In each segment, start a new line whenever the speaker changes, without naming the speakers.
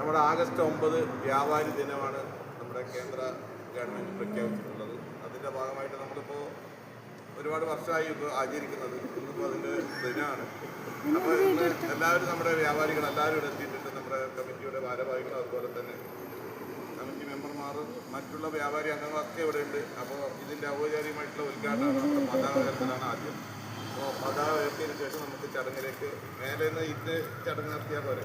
നമ്മുടെ ആഗസ്റ്റ് ഒമ്പത് വ്യാപാരി ദിനമാണ് നമ്മുടെ കേന്ദ്ര ഗവൺമെന്റ് പ്രഖ്യാപിച്ചിട്ടുള്ളത്. അതിന്റെ ഭാഗമായിട്ട് നമ്മളിപ്പോൾ ഒരുപാട് വർഷമായി ഇപ്പോൾ ആചരിക്കുന്നത് ഇന്നിപ്പോൾ അതിന്റെ ദിനമാണ് അപ്പോൾ ഇന്ന് എല്ലാവരും നമ്മുടെ വ്യാപാരികൾ എല്ലാവരും ഇവിടെ എത്തിയിട്ടുണ്ട്. നമ്മുടെ കമ്മിറ്റിയുടെ ഭാരവാഹികൾ അതുപോലെ തന്നെ കമ്മിറ്റി മെമ്പർമാർ മറ്റുള്ള വ്യാപാരി അംഗങ്ങളൊക്കെ ഇവിടെ ഉണ്ട്. അപ്പോൾ ഇതിന്റെ ഔപചാരികമായിട്ടുള്ള ഉദ്ഘാടനമാണ് നമ്മുടെ പതാക ഉയർത്തലാണ് ആദ്യം. അപ്പോൾ പതാക ഉയർത്തിയതിന് ശേഷം നമുക്ക് ചടങ്ങിലേക്ക് മേലെ നിന്ന് ഇന്ന് ചടങ്ങ് നടത്തിയാൽ പോരെ?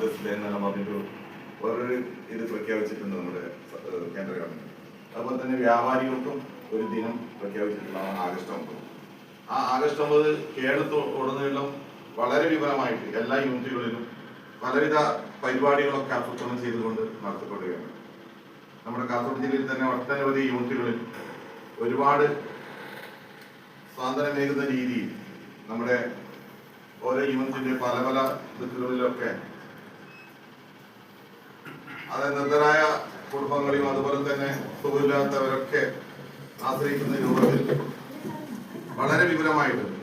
ഫാദേഴ്സ് ഡേ എന്നെല്ലാം വേറൊരു ഇത് പ്രഖ്യാപിച്ചിട്ടുണ്ട് നമ്മുടെ കേന്ദ്ര ഗവൺമെന്റ്. അതുപോലെ തന്നെ വ്യാപാരികൾക്കും ഒരു ദിനം പ്രഖ്യാപിച്ചിട്ടുള്ള ആഗസ്റ്റ് ഒമ്പത്. ആ ആഗസ്റ്റ് ഒമ്പത് കേരളത്തോടുന്നതിലും വളരെ വിപുലമായിട്ട് എല്ലാ യൂണിറ്റുകളിലും പലവിധ പരിപാടികളൊക്കെ ആസൂത്രണം ചെയ്തുകൊണ്ട് നടത്തപ്പെടുകയാണ് നമ്മുടെ കാസർഗോഡ് ജില്ലയിൽ തന്നെ ഒട്ടനവധി യൂണിറ്റുകളിൽ ഒരുപാട് സ്വാതന്ത്ര്യമേകുന്ന രീതിയിൽ നമ്മുടെ ഓരോ യൂണിറ്റിന്റെ പല പല ദിക്കുകളിലൊക്കെ അത് നിർദ്ധരായ കുടുംബങ്ങളെയും അതുപോലെ തന്നെ സുഖമില്ലാത്തവരൊക്കെ ആശ്രയിക്കുന്ന രൂപത്തിൽ വളരെ വിപുലമായിട്ടുണ്ട്.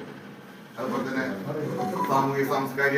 അതുപോലെ തന്നെ സാമൂഹിക സാംസ്കാരിക